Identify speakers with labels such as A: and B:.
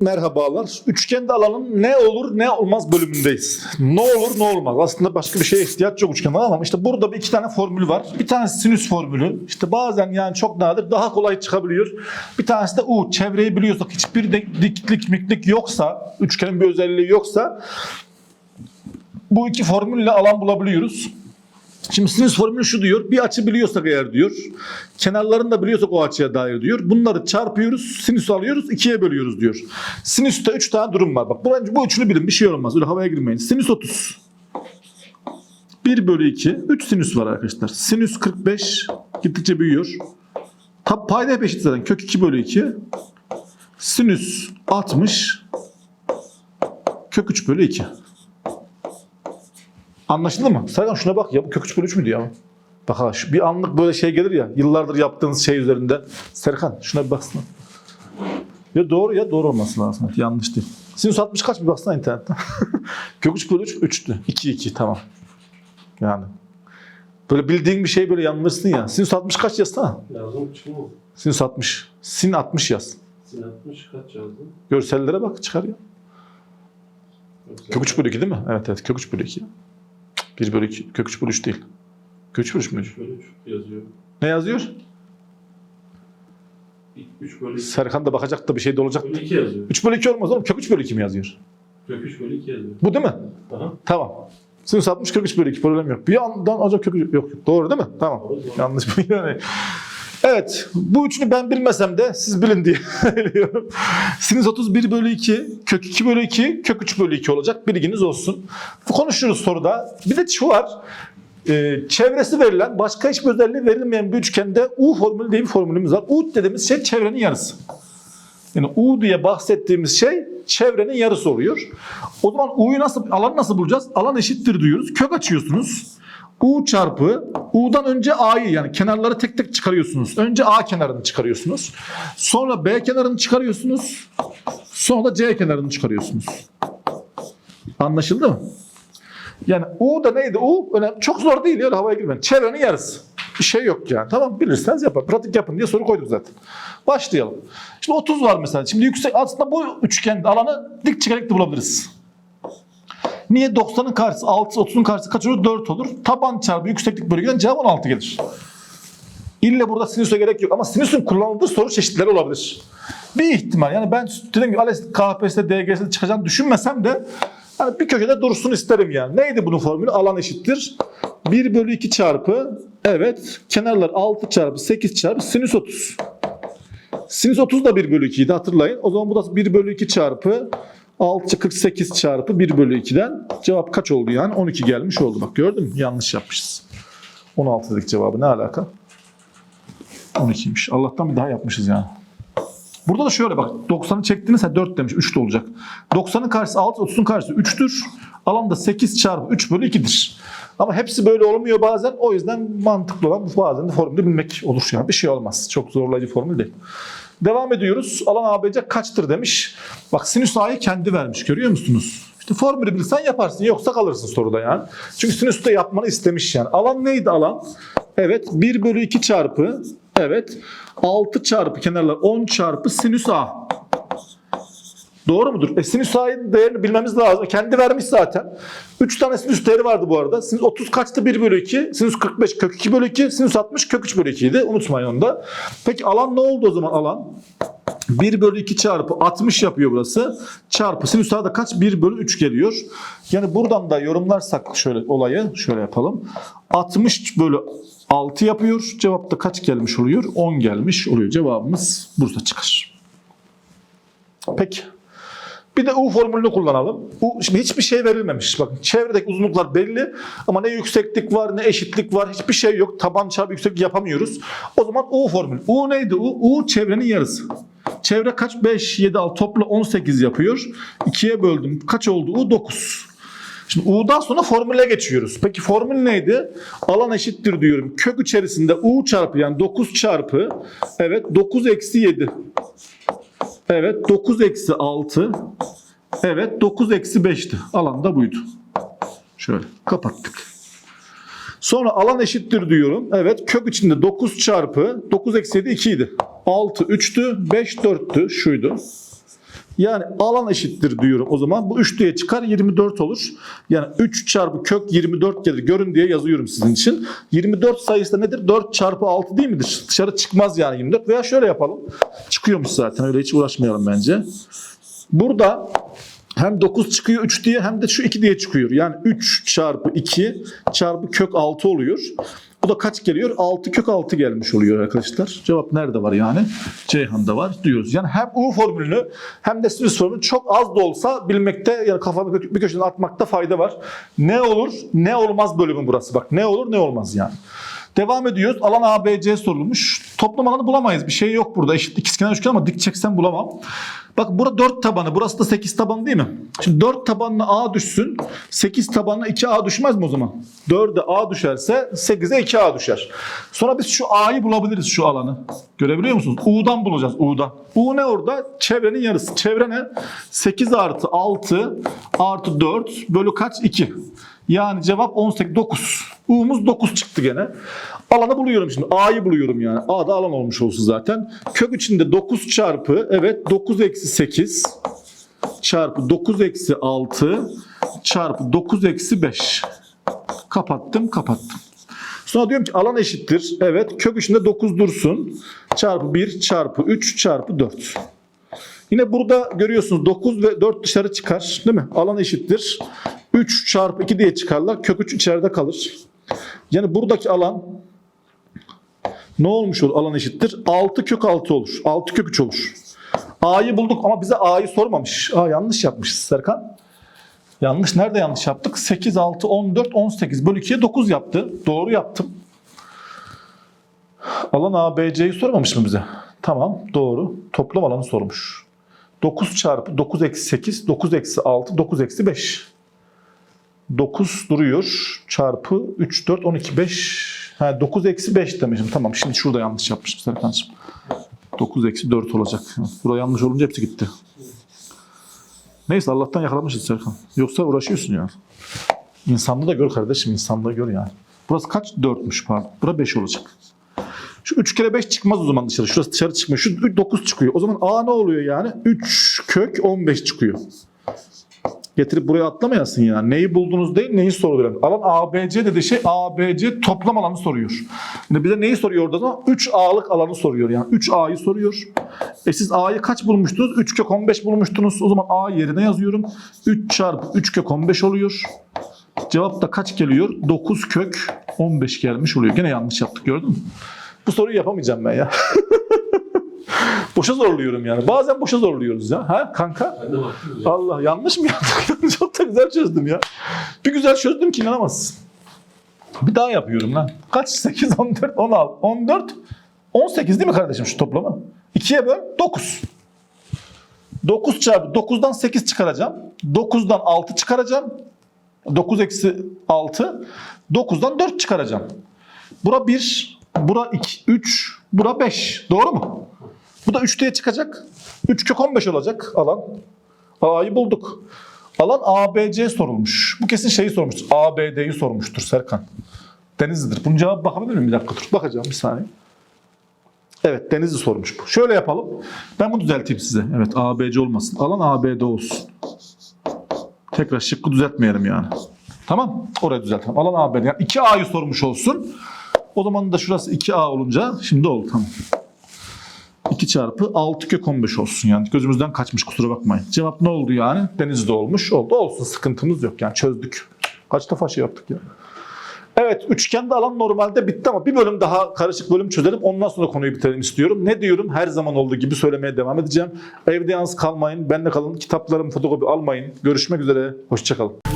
A: Merhabalar. Üçgende alanın ne olur ne olmaz bölümündeyiz. Ne olur ne olmaz. Aslında başka bir şeye ihtiyaç yok üçgende ama işte burada bir iki tane formül var. Bir tanesi sinüs formülü. İşte bazen yani çok nadir daha kolay çıkabiliyor. Bir tanesi de U. Çevreyi biliyorsak hiçbir diklik miklik yoksa, üçgenin bir özelliği yoksa bu iki formülle alan bulabiliyoruz. Şimdi sinüs formülü şu diyor. Bir açı biliyorsak eğer diyor. Kenarlarını da biliyorsak o açıya dair diyor. Bunları çarpıyoruz. Sinüs alıyoruz. ikiye bölüyoruz diyor. Sinüste 3 tane durum var. Bak bu, bu üçünü bilin. Bir şey olmaz. Öyle havaya girmeyin. Sinüs 30. 1 bölü 2. 3 sinüs var arkadaşlar. Sinüs 45. Gittikçe büyüyor. Tab payda hep eşit zaten. Kök 2 bölü 2. Sinüs 60. Kök 3 bölü 2. Anlaşıldı mı? Serkan şuna bak ya bu kök 3 bölü 3 müydü ya? Bak ha şu bir anlık böyle şey gelir ya yıllardır yaptığınız şey üzerinde. Serkan şuna bir baksana. Ya doğru ya doğru olması lazım. Evet, yanlış değil. Sinüs 60 kaç bir baksana internetten. kök 3 bölü 3 3'tü. 2 2 tamam. Yani. Böyle bildiğin bir şey böyle yanılırsın ya. Sinüs 60 kaç yazsana.
B: Yazdım çıkmıyor.
A: Sinüs 60. Sin 60 yaz.
B: Sin 60 kaç yazdın?
A: Görsellere bak çıkar ya. Kök 3 bölü 2 değil mi? Evet evet kök 3 bölü 2. 1 bölü 2. Kök 3 bölü 3 değil. Kök 3 bölü 3 mü?
B: 3 bölü 3 yazıyor.
A: Ne yazıyor?
B: 3 bölü 2
A: Serkan da bakacak da bir şey de olacak.
B: bölü 2 yazıyor.
A: 3 bölü 2 olmaz oğlum. Kök 3 bölü 2 mi yazıyor?
B: Kök 3 bölü 2 yazıyor.
A: Bu değil mi?
B: Aha.
A: Tamam. Sinüs 60 kök 3 bölü 2 problem yok. Bir yandan acaba kök 3 yok. yok. Doğru değil mi? Tamam.
B: Doğru, doğru.
A: Yanlış bir yani. Evet. Bu üçünü ben bilmesem de siz bilin diye söylüyorum. Sinüs 31 bölü 2, kök 2 bölü 2, kök 3 bölü 2 olacak. Bilginiz olsun. Konuşuruz soruda. Bir de şu var. Ee, çevresi verilen, başka hiçbir özelliği verilmeyen bir üçgende U formülü diye bir formülümüz var. U dediğimiz şey çevrenin yarısı. Yani U diye bahsettiğimiz şey çevrenin yarısı oluyor. O zaman U'yu nasıl, alanı nasıl bulacağız? Alan eşittir diyoruz. Kök açıyorsunuz. U çarpı U'dan önce A'yı yani kenarları tek tek çıkarıyorsunuz. Önce A kenarını çıkarıyorsunuz. Sonra B kenarını çıkarıyorsunuz. Sonra da C kenarını çıkarıyorsunuz. Anlaşıldı mı? Yani U da neydi? U önemli. Çok zor değil ya havaya girmeyin. Çevrenin yarısı. Bir şey yok yani. Tamam bilirseniz yapın. Pratik yapın diye soru koyduk zaten. Başlayalım. Şimdi 30 var mesela. Şimdi yüksek aslında bu üçgende alanı dik çekerek de bulabiliriz. Niye 90'ın karşısı 6, 30'un karşısı kaç olur? 4 olur. Taban çarpı yükseklik bölü cevap 16 gelir. İlle burada sinüse gerek yok ama sinüsün kullanıldığı soru çeşitleri olabilir. Bir ihtimal yani ben dediğim gibi ALES, KPSS'de, DGS'de çıkacağını düşünmesem de hani bir köşede dursun isterim yani. Neydi bunun formülü? Alan eşittir. 1 bölü 2 çarpı evet kenarlar 6 çarpı 8 çarpı sinüs 30. Sinüs 30 da 1 bölü 2 idi hatırlayın. O zaman bu da 1 bölü 2 çarpı 6 48 çarpı 1 bölü 2'den cevap kaç oldu yani? 12 gelmiş oldu. Bak gördün mü? Yanlış yapmışız. 16 dedik cevabı ne alaka? 12'ymiş. Allah'tan bir daha yapmışız yani. Burada da şöyle bak 90'ı çektiniz ha 4 demiş 3 de olacak. 90'ın karşısı 6 30'un karşısı 3'tür. Alanda 8 çarpı 3 bölü 2'dir. Ama hepsi böyle olmuyor bazen. O yüzden mantıklı olan bazen de formülü bilmek olur yani. Bir şey olmaz. Çok zorlayıcı formül değil. Devam ediyoruz. Alan ABC kaçtır demiş. Bak sinüs A'yı kendi vermiş görüyor musunuz? İşte formülü bilsen yaparsın yoksa kalırsın soruda yani. Çünkü sinüs de yapmanı istemiş yani. Alan neydi alan? Evet 1 bölü 2 çarpı evet 6 çarpı kenarlar 10 çarpı sinüs A. Doğru mudur? E, sinüs A'nın değerini bilmemiz lazım. Kendi vermiş zaten. 3 tane sinüs değeri vardı bu arada. Sinüs 30 kaçtı? 1 bölü 2. Sinüs 45 kök 2 bölü 2. Sinüs 60 kök 3 bölü 2 idi. Unutmayın onu da. Peki alan ne oldu o zaman alan? 1 bölü 2 çarpı 60 yapıyor burası. Çarpı sinüs da kaç? 1 bölü 3 geliyor. Yani buradan da yorumlarsak şöyle olayı şöyle yapalım. 60 bölü 6 yapıyor. Cevap da kaç gelmiş oluyor? 10 gelmiş oluyor. Cevabımız Bursa çıkar. Peki. Bir de U formülünü kullanalım. U, şimdi hiçbir şey verilmemiş. Bakın çevredeki uzunluklar belli ama ne yükseklik var ne eşitlik var. Hiçbir şey yok. Taban çarpı yükseklik yapamıyoruz. O zaman U formülü. U neydi U? U çevrenin yarısı. Çevre kaç? 5, 7, 6 topla 18 yapıyor. 2'ye böldüm. Kaç oldu U? 9. Şimdi U'dan sonra formüle geçiyoruz. Peki formül neydi? Alan eşittir diyorum. Kök içerisinde U çarpı yani 9 çarpı evet 9 eksi 7. Evet 9 eksi 6. Evet 9 eksi 5'ti. Alan da buydu. Şöyle kapattık. Sonra alan eşittir diyorum. Evet kök içinde 9 çarpı 9 eksi 7 2 idi. 6 3'tü 5 4'tü şuydu. Yani alan eşittir diyorum o zaman. Bu 3 diye çıkar 24 olur. Yani 3 çarpı kök 24 gelir. Görün diye yazıyorum sizin için. 24 sayısı da nedir? 4 çarpı 6 değil midir? Dışarı çıkmaz yani 24. Veya şöyle yapalım. Çıkıyormuş zaten öyle hiç uğraşmayalım bence. Burada hem 9 çıkıyor 3 diye hem de şu 2 diye çıkıyor. Yani 3 çarpı 2 çarpı kök 6 oluyor. Bu da kaç geliyor? 6 kök 6 gelmiş oluyor arkadaşlar. Cevap nerede var yani? Ceyhan'da var diyoruz. Yani hem U formülünü hem de sinüs formülünü çok az da olsa bilmekte yani kafanı bir köşeden atmakta fayda var. Ne olur ne olmaz bölümü burası. Bak ne olur ne olmaz yani. Devam ediyoruz. Alan ABC sorulmuş. Toplam alanı bulamayız. Bir şey yok burada. Eşit ikizkenar üçgen ama dik çeksen bulamam. Bak burada 4 tabanı. Burası da 8 tabanı değil mi? Şimdi 4 tabanına A düşsün. 8 tabanına 2A düşmez mi o zaman? 4'e A düşerse 8'e 2A düşer. Sonra biz şu A'yı bulabiliriz şu alanı. Görebiliyor musunuz? U'dan bulacağız. U'dan. U ne orada? Çevrenin yarısı. Çevre ne? 8 artı 6 artı 4 bölü kaç? 2. Yani cevap 18, 9. U'muz 9 çıktı gene. Alanı buluyorum şimdi. A'yı buluyorum yani. A da alan olmuş olsun zaten. Kök içinde 9 çarpı evet 9 eksi 8 çarpı 9 eksi 6 çarpı 9 eksi 5. Kapattım kapattım. Sonra diyorum ki alan eşittir. Evet kök içinde 9 dursun. Çarpı 1 çarpı 3 çarpı 4. Yine burada görüyorsunuz 9 ve 4 dışarı çıkar. Değil mi? Alan eşittir. 3 çarpı 2 diye çıkarlar. Kök 3 içeride kalır. Yani buradaki alan ne olmuş olur alan eşittir? 6 kök 6 olur. 6 kök 3 olur. A'yı bulduk ama bize A'yı sormamış. Aa yanlış yapmışız Serkan. Yanlış. Nerede yanlış yaptık? 8, 6, 14, 18 bölü 2'ye 9 yaptı. Doğru yaptım. Alan ABC'yi sormamış mı bize? Tamam doğru. Toplam alanı sormuş. 9 çarpı 9 eksi 8, 9 eksi 6, 9 eksi 5. 9 duruyor. Çarpı 3, 4, 12, 5. Ha, 9 eksi 5 demişim. Tamam şimdi şurada yanlış yapmışım Serkan'cığım. 9 eksi 4 olacak. Burada yanlış olunca hepsi gitti. Neyse Allah'tan yakalamışız Serkan. Yoksa uğraşıyorsun ya. İnsanlığı da gör kardeşim. insanlığı gör yani. Burası kaç? 4'müş pardon. Bura 5 olacak. Şu 3 kere 5 çıkmaz o zaman dışarı. Şurası dışarı çıkmıyor. Şu 9 çıkıyor. O zaman A ne oluyor yani? 3 kök 15 çıkıyor. Getirip buraya atlamayasın yani. Neyi buldunuz değil, neyi soruyor. Alan ABC dediği şey ABC toplam alanı soruyor. Şimdi bize neyi soruyor orada da? 3A'lık alanı soruyor yani. 3A'yı soruyor. E siz A'yı kaç bulmuştunuz? 3 kök 15 bulmuştunuz. O zaman A yerine yazıyorum. 3 çarpı 3 kök 15 oluyor. Cevap da kaç geliyor? 9 kök 15 gelmiş oluyor. Gene yanlış yaptık gördün mü? Bu soruyu yapamayacağım ben ya. boşa zorluyorum yani. Bazen boşa zorluyoruz ya. Ha kanka? Allah yanlış mı yaptık? Çok da güzel çözdüm ya. Bir güzel çözdüm ki inanamazsın. Bir daha yapıyorum lan. Kaç? 8, 14, 16, 14, 18 değil mi kardeşim şu toplamı? 2'ye böl 9. 9 çarpı 9'dan 8 çıkaracağım. 9'dan 6 çıkaracağım. 9 eksi 6. 9'dan 4 çıkaracağım. Bura 1, bura 2, 3, bura 5. Doğru mu? Bu da 3 diye çıkacak. 3 kök 15 olacak alan. A'yı bulduk. Alan ABC sorulmuş. Bu kesin şeyi sormuştur. ABD'yi sormuştur Serkan. Denizli'dir. Bunun cevabı bakabilir miyim? Bir dakika dur. Bakacağım bir saniye. Evet Denizli sormuş bu. Şöyle yapalım. Ben bunu düzelteyim size. Evet ABC olmasın. Alan ABD olsun. Tekrar şıkkı düzeltmeyelim yani. Tamam. Orayı düzeltelim. Alan ABD. Yani 2A'yı sormuş olsun. O zaman da şurası 2A olunca şimdi oldu tamam. 2 çarpı 6 kök 15 olsun yani. Gözümüzden kaçmış kusura bakmayın. Cevap ne oldu yani? Denizde olmuş. Oldu olsun sıkıntımız yok yani çözdük. Kaç defa şey yaptık ya. Evet üçgende alan normalde bitti ama bir bölüm daha karışık bölüm çözelim. Ondan sonra konuyu bitirelim istiyorum. Ne diyorum? Her zaman olduğu gibi söylemeye devam edeceğim. Evde yalnız kalmayın. Benle kalın. Kitaplarımı fotokopi almayın. Görüşmek üzere. Hoşçakalın.